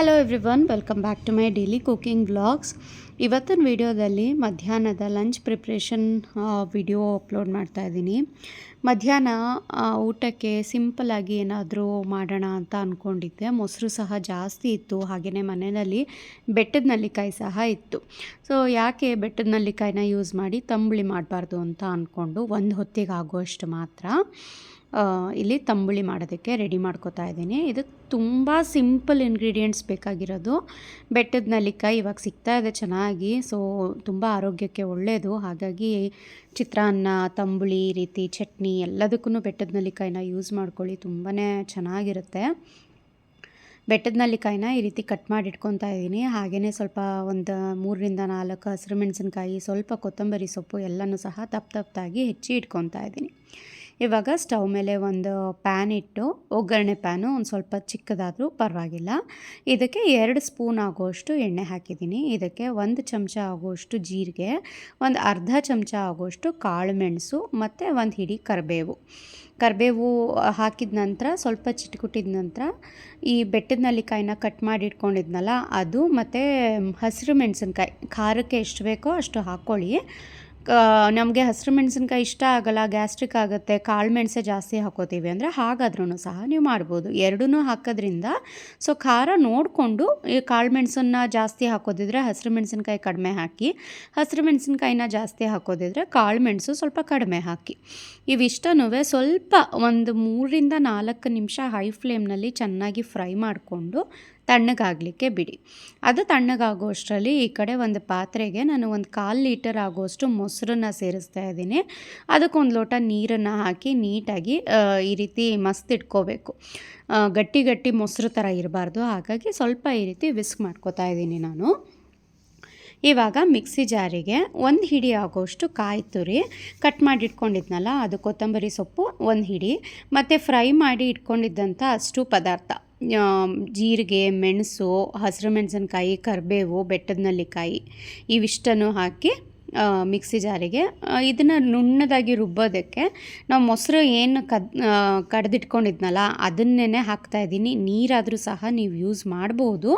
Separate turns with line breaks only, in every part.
Hello everyone welcome back to my daily cooking vlogs ಇವತ್ತಿನ ವಿಡಿಯೋದಲ್ಲಿ ಮಧ್ಯಾಹ್ನದ ಲಂಚ್ ಪ್ರಿಪ್ರೇಷನ್ ವಿಡಿಯೋ ಅಪ್ಲೋಡ್ ಮಾಡ್ತಾ ಇದ್ದೀನಿ. ಮಧ್ಯಾಹ್ನ ಊಟಕ್ಕೆ ಸಿಂಪಲಾಗಿ ಏನಾದರೂ ಮಾಡೋಣ ಅಂತ ಅಂದ್ಕೊಂಡಿದ್ದೆ ಮೊಸರು ಸಹ ಜಾಸ್ತಿ ಇತ್ತು ಹಾಗೆಯೇ ಮನೆಯಲ್ಲಿ ಬೆಟ್ಟದ ನಲ್ಲಿಕಾಯಿ ಸಹ ಇತ್ತು. ಸೊ ಯಾಕೆ ಬೆಟ್ಟದ ನಲ್ಲಿಕಾಯಿನ ಯೂಸ್ ಮಾಡಿ, ತಂಬುಳಿ ಮಾಡಬಾರ್ದು ಅಂತ ಅಂದ್ಕೊಂಡು ಒಂದು ಹೊತ್ತಿಗೆ ಆಗುವಷ್ಟು ಮಾತ್ರ. ಇಲ್ಲಿ ತಂಬುಳಿ ಮಾಡೋದಕ್ಕೆ ರೆಡಿ ಮಾಡ್ಕೋತಾ ಇದ್ದೀನಿ. ಇದು ತುಂಬ ಸಿಂಪಲ್ ಇಂಗ್ರೀಡಿಯೆಂಟ್ಸ್ ಬೇಕಾಗಿರೋದು. ಬೆಟ್ಟದ ನಲಿಕಾಯಿ ಇವಾಗ ಸಿಗ್ತಾ ಇದೆ ಚೆನ್ನಾಗಿ ಸೊ ತುಂಬ ಆರೋಗ್ಯಕ್ಕೆ ಒಳ್ಳೆಯದು ಹಾಗಾಗಿ ಚಿತ್ರಾನ್ನ, ತಂಬುಳಿ ರೀತಿ ಚಟ್ನಿ ಎಲ್ಲದಕ್ಕೂ ಬೆಟ್ಟದ ನಲಿಕಾಯಿನ ಯೂಸ್ ಮಾಡ್ಕೊಳ್ಳಿ ತುಂಬಾ ಚೆನ್ನಾಗಿರುತ್ತೆ. ಬೆಟ್ಟದ ನಲ್ಲಿಕಾಯಿನ ಈ ರೀತಿ ಕಟ್ ಮಾಡಿ ಇಟ್ಕೊತಾ ಇದ್ದೀನಿ. ಹಾಗೆಯೇ ಸ್ವಲ್ಪ ಒಂದು ಮೂರರಿಂದ ನಾಲ್ಕು ಹಸಿರು ಮೆಣಸಿನ್ಕಾಯಿ, ಸ್ವಲ್ಪ ಕೊತ್ತಂಬರಿ ಸೊಪ್ಪು ಎಲ್ಲನೂ ಸಹ ತಪ್ಪು ತಪ್ಪಾಗಿ ಹೆಚ್ಚಿ ಇಟ್ಕೊತಾ ಇದ್ದೀನಿ. ಇವಾಗ ಸ್ಟವ್ ಮೇಲೆ ಒಂದು ಪ್ಯಾನ್ ಇಟ್ಟು, ಒಗ್ಗರಣೆ ಪ್ಯಾನು ಒಂದು ಸ್ವಲ್ಪ ಚಿಕ್ಕದಾದರೂ ಪರವಾಗಿಲ್ಲ. ಇದಕ್ಕೆ ಎರಡು ಸ್ಪೂನ್ ಆಗುವಷ್ಟು ಎಣ್ಣೆ ಹಾಕಿದ್ದೀನಿ. ಇದಕ್ಕೆ ಒಂದು ಚಮಚ ಆಗುವಷ್ಟು ಜೀರಿಗೆ, ಒಂದು ಅರ್ಧ ಚಮಚ ಆಗುವಷ್ಟು ಕಾಳು ಮೆಣಸು ಮತ್ತು ಒಂದು ಹಿಡಿ ಕರಿಬೇವು. ಕರಿಬೇವು ಹಾಕಿದ ನಂತರ, ಸ್ವಲ್ಪ ಚಿಟ್ಕುಟ್ಟಿದ ನಂತರ ಈ ಬೆಟ್ಟದ ನಲ್ಲಿಕಾಯಿನ ಕಟ್ ಮಾಡಿ ಇಟ್ಕೊಂಡಿದ್ನಲ್ಲ, ಅದು ಮತ್ತು ಹಸಿರು ಮೆಣಸಿನ್ಕಾಯಿ, ಖಾರಕ್ಕೆ ಎಷ್ಟು ಬೇಕೋ ಅಷ್ಟು ಹಾಕ್ಕೊಳ್ಳಿ ನಮಗೆ ಹಸಿರು ಮೆಣಸಿನ್ಕಾಯಿ ಇಷ್ಟ ಆಗಲ್ಲ, ಗ್ಯಾಸ್ಟ್ರಿಕ್ ಆಗುತ್ತೆ, ಕಾಳು ಮೆಣಸೆ ಜಾಸ್ತಿ ಹಾಕೋತೀವಿ ಅಂದರೆ ಹಾಗಾದ್ರೂ ಸಹ ನೀವು ಮಾಡ್ಬೋದು. ಎರಡೂ ಹಾಕೋದ್ರಿಂದ ಸೊ ಖಾರ ನೋಡಿಕೊಂಡು ಈ ಕಾಳು ಮೆಣಸನ್ನು ಜಾಸ್ತಿ ಹಾಕೋದಿದ್ರೆ ಹಸಿರು ಮೆಣಸಿನ್ಕಾಯಿ ಕಡಿಮೆ ಹಾಕಿ, ಹಸಿರು ಮೆಣಸಿನ್ಕಾಯಿನ ಜಾಸ್ತಿ ಹಾಕೋದಿದ್ರೆ ಕಾಳು ಮೆಣಸು ಸ್ವಲ್ಪ ಕಡಿಮೆ ಹಾಕಿ. ಇವಿಷ್ಟನೂ ಸ್ವಲ್ಪ ಒಂದು ಮೂರರಿಂದ ನಾಲ್ಕು ನಿಮಿಷ ಹೈ ಫ್ಲೇಮ್ನಲ್ಲಿ ಚೆನ್ನಾಗಿ ಫ್ರೈ ಮಾಡಿಕೊಂಡು ತಣ್ಣಗಾಗಲಿಕ್ಕೆ ಬಿಡಿ. ಅದು ತಣ್ಣಗಾಗೋಷ್ಟರಲ್ಲಿ ಈ ಕಡೆ ಒಂದು ಪಾತ್ರೆಗೆ ನಾನು ಒಂದು ಕಾಲು ಲೀಟರ್ ಆಗೋಷ್ಟು ಮೊಸರನ್ನ ಸೇರಿಸ್ತಾ ಇದ್ದೀನಿ. ಅದಕ್ಕೊಂದು ಲೋಟ ನೀರನ್ನು ಹಾಕಿ ನೀಟಾಗಿ ಈ ರೀತಿ ಮಸ್ತ್ ಇಟ್ಕೋಬೇಕು. ಗಟ್ಟಿ ಗಟ್ಟಿ ಮೊಸರು ಥರ ಇರಬಾರ್ದು. ಹಾಗಾಗಿ ಸ್ವಲ್ಪ ಈ ರೀತಿ ವಿಸ್ಕ್ ಮಾಡ್ಕೋತಾ ಇದ್ದೀನಿ ನಾನು. ಇವಾಗ ಮಿಕ್ಸಿ ಜಾರಿಗೆ ಒಂದು ಹಿಡಿ ಆಗೋಷ್ಟು ಕಾಯಿ ತುರಿ ಕಟ್ ಮಾಡಿ ಇಟ್ಕೊಂಡಿದ್ನಲ್ಲ, ಅದು ಕೊತ್ತಂಬರಿ ಸೊಪ್ಪು ಒಂದು ಹಿಡಿ, ಮತ್ತು ಫ್ರೈ ಮಾಡಿ ಇಟ್ಕೊಂಡಿದ್ದಂಥ ಅಷ್ಟು ಪದಾರ್ಥ. ಜೀರಿಗೆ ಮೆಣಸು ಹಸಿರು ಮೆಣಸಿನ್ಕಾಯಿ ಕರಿಬೇವು ಬೆಟ್ಟದ ನಲ್ಲಿಕಾಯಿ ಇವಿಷ್ಟನ್ನು ಹಾಕಿ ಮಿಕ್ಸಿ ಜಾರಿಗೆ. ಇದನ್ನು ನುಣ್ಣದಾಗಿ ರುಬ್ಬೋದಕ್ಕೆ ನಾವು ಮೊಸರು ಏನು ಕದ್ ಕಡ್ದಿಟ್ಕೊಂಡಿದ್ನಲ್ಲ ಅದನ್ನೇ ಹಾಕ್ತಾ ಇದ್ದೀನಿ. ನೀರಾದರೂ ಸಹ ನೀವು ಯೂಸ್ ಮಾಡ್ಬೋದು.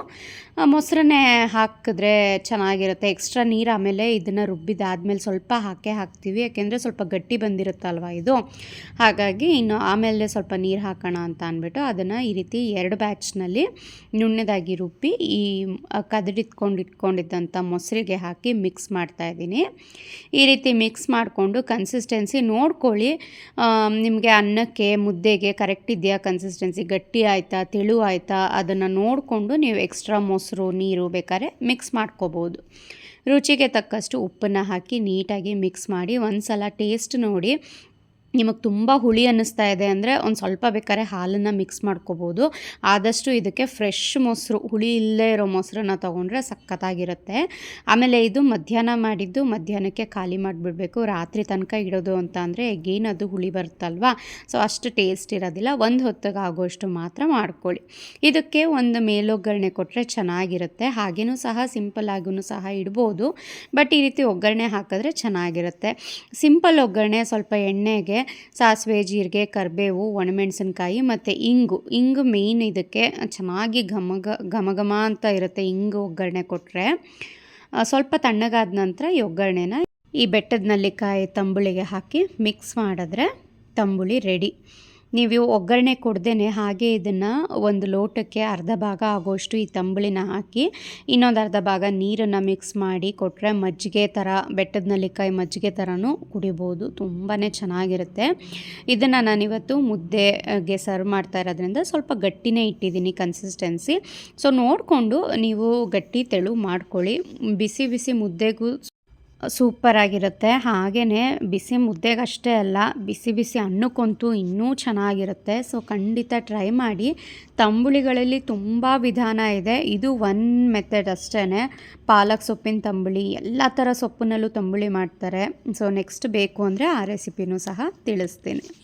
ಮೊಸರನ್ನೇ ಹಾಕಿದ್ರೆ ಚೆನ್ನಾಗಿರುತ್ತೆ. ಎಕ್ಸ್ಟ್ರಾ ನೀರು ಆಮೇಲೆ ಇದನ್ನು ರುಬ್ಬಿದಾದ್ಮೇಲೆ ಸ್ವಲ್ಪ ಹಾಕೇ ಹಾಕ್ತೀವಿ. ಯಾಕೆಂದರೆ ಸ್ವಲ್ಪ ಗಟ್ಟಿ ಬಂದಿರುತ್ತಲ್ವ ಇದು? ಹಾಗಾಗಿ ಇನ್ನು ಆಮೇಲೆ ಸ್ವಲ್ಪ ನೀರು ಹಾಕೋಣ ಅಂತ ಅಂದ್ಬಿಟ್ಟು ಅದನ್ನು ಈ ರೀತಿ ಎರಡು ಬ್ಯಾಚ್ನಲ್ಲಿ ನುಣ್ಣದಾಗಿ ರುಬ್ಬಿ ಈ ಕದಡಿಟ್ಕೊಂಡು ಇಟ್ಕೊಂಡಿದ್ದಂಥ ಮೊಸರಿಗೆ ಹಾಕಿ ಮಿಕ್ಸ್ ಮಾಡ್ತಾ ಈ ರೀತಿ ಮಿಕ್ಸ್ ಮಾಡಿಕೊಂಡು ಕನ್ಸಿಸ್ಟೆನ್ಸಿ ನೋಡ್ಕೊಳ್ಳಿ. ನಿಮಗೆ ಅನ್ನಕ್ಕೆ, ಮುದ್ದೆಗೆ ಕರೆಕ್ಟ್ ಇದೆಯಾ ಕನ್ಸಿಸ್ಟೆನ್ಸಿ ಗಟ್ಟಿ ಆಯಿತಾ, ತೆಳು ಆಯಿತಾ? ಅದನ್ನು ನೋಡಿಕೊಂಡು ನೀವು ಎಕ್ಸ್ಟ್ರಾ ಮೊಸರು, ನೀರು ಬೇಕಾದ್ರೆ ಮಿಕ್ಸ್ ಮಾಡ್ಕೋಬೋದು. ರುಚಿಗೆ ತಕ್ಕಷ್ಟು ಉಪ್ಪನ್ನು ಹಾಕಿ ನೀಟಾಗಿ ಮಿಕ್ಸ್ ಮಾಡಿ ಒಂದು ಸಲ ಟೇಸ್ಟ್ ನೋಡಿ. ನಿಮಗೆ ತುಂಬ ಹುಳಿ ಅನ್ನಿಸ್ತಾ ಇದೆ ಅಂದರೆ ಒಂದು ಸ್ವಲ್ಪ ಬೇಕಾದ್ರೆ ಹಾಲನ್ನು ಮಿಕ್ಸ್ ಮಾಡ್ಕೋಬೋದು. ಆದಷ್ಟು ಇದಕ್ಕೆ ಫ್ರೆಶ್ ಮೊಸರು, ಹುಳಿ ಇಲ್ಲೇ ಇರೋ ಮೊಸರನ್ನ ತೊಗೊಂಡ್ರೆ ಸಖತ್ತಾಗಿರುತ್ತೆ. ಆಮೇಲೆ ಇದು ಮಧ್ಯಾಹ್ನ ಮಾಡಿದ್ದು ಮಧ್ಯಾಹ್ನಕ್ಕೆ ಖಾಲಿ ಮಾಡಿಬಿಡಬೇಕು. ರಾತ್ರಿ ತನಕ ಇಡೋದು ಅಂತ ಅಂದರೆ ಎಗೇನ್ ಅದು ಹುಳಿ ಬರುತ್ತಲ್ವಾ? ಸೊ ಅಷ್ಟು ಟೇಸ್ಟ್ ಇರೋದಿಲ್ಲ. ಒಂದು ಹೊತ್ತಿಗೆ ಆಗೋಷ್ಟು ಮಾತ್ರ ಮಾಡ್ಕೊಳ್ಳಿ. ಇದಕ್ಕೆ ಒಂದು ಮೇಲೊಗ್ಗರಣೆ ಕೊಟ್ಟರೆ ಚೆನ್ನಾಗಿರುತ್ತೆ. ಹಾಗೇನೂ ಸಹ ಸಿಂಪಲ್ ಆಗೂ ಸಹ ಇಡ್ಬೋದು. ಬಟ್ ಈ ರೀತಿ ಒಗ್ಗರಣೆ ಹಾಕಿದ್ರೆ ಚೆನ್ನಾಗಿರುತ್ತೆ. ಸಿಂಪಲ್ ಒಗ್ಗರಣೆ ಸ್ವಲ್ಪ ಎಣ್ಣೆಗೆ ಸಾಸಿವೆ, ಜೀರಿಗೆ, ಕರಿಬೇವು, ಒಣಮೆಣಸಿನ್ಕಾಯಿ ಮತ್ತು ಇಂಗು. ಇಂಗು ಮೇಯ್ನ್ ಇದಕ್ಕೆ ಚೆನ್ನಾಗಿ ಘಮಘ ಘಮಘಮ ಅಂತ ಇರುತ್ತೆ ಇಂಗು ಒಗ್ಗರಣೆ ಕೊಟ್ಟರೆ ಸ್ವಲ್ಪ ತಣ್ಣಗಾದ ನಂತರ ಈ ಒಗ್ಗರಣೆನ ಈ ಬೆಟ್ಟದ ನಲ್ಲಿಕಾಯಿ ತಂಬುಳಿಗೆ ಹಾಕಿ ಮಿಕ್ಸ್ ಮಾಡಿದ್ರೆ ತಂಬುಳಿ ರೆಡಿ ನೀವು ಒಗ್ಗರಣೆ ಕೊಡ್ದೇ ಹಾಗೆ ಇದನ್ನು ಒಂದು ಲೋಟಕ್ಕೆ ಅರ್ಧ ಭಾಗ ಆಗೋಷ್ಟು ಈ ತಂಬುಳಿನ ಹಾಕಿ, ಇನ್ನೊಂದು ಅರ್ಧ ಭಾಗ ನೀರನ್ನು ಮಿಕ್ಸ್ ಮಾಡಿ ಕೊಟ್ಟರೆ ಮಜ್ಜಿಗೆ ಥರ ಬೆಟ್ಟದ ನಲ್ಲಿಕಾಯಿ ಮಜ್ಜಿಗೆ ಥರನೂ ಕುಡಿಬೋದು. ತುಂಬಾ ಚೆನ್ನಾಗಿರುತ್ತೆ. ಇದನ್ನು ನಾನಿವತ್ತು ಮುದ್ದೆಗೆ ಸರ್ವ್ ಮಾಡ್ತಾ ಇರೋದ್ರಿಂದ ಸ್ವಲ್ಪ ಗಟ್ಟಿನೇ ಇಟ್ಟಿದ್ದೀನಿ ಕನ್ಸಿಸ್ಟೆನ್ಸಿ ಸೊ ನೋಡಿಕೊಂಡು ನೀವು ಗಟ್ಟಿ ತೆಳು ಮಾಡ್ಕೊಳ್ಳಿ. ಬಿಸಿ ಬಿಸಿ ಮುದ್ದೆಗೂ ಸೂಪರಾಗಿರುತ್ತೆ ಹಾಗೇ ಬಿಸಿ ಮುದ್ದೆಗಷ್ಟೇ ಅಲ್ಲ, ಬಿಸಿ ಬಿಸಿ ಅನ್ನಕ್ಕಂತೂ ಇನ್ನೂ ಚೆನ್ನಾಗಿರುತ್ತೆ. ಸೊ, ಖಂಡಿತ ಟ್ರೈ ಮಾಡಿ. ತಂಬುಳಿಗಳಲ್ಲಿ ತುಂಬ ವಿಧಾನ ಇದೆ. ಇದು ಒನ್ ಮೆಥಡ್ ಅಷ್ಟೇ ಪಾಲಕ್ ಸೊಪ್ಪಿನ ತಂಬುಳಿ, ಎಲ್ಲ ಥರ ಸೊಪ್ಪಿನಲ್ಲೂ ತಂಬುಳಿ ಮಾಡ್ತಾರೆ. ಸೊ, ನೆಕ್ಸ್ಟ್ ಬೇಕು ಅಂದರೆ ಆ ರೆಸಿಪಿನೂ ಸಹ ತಿಳಿಸ್ತೀನಿ.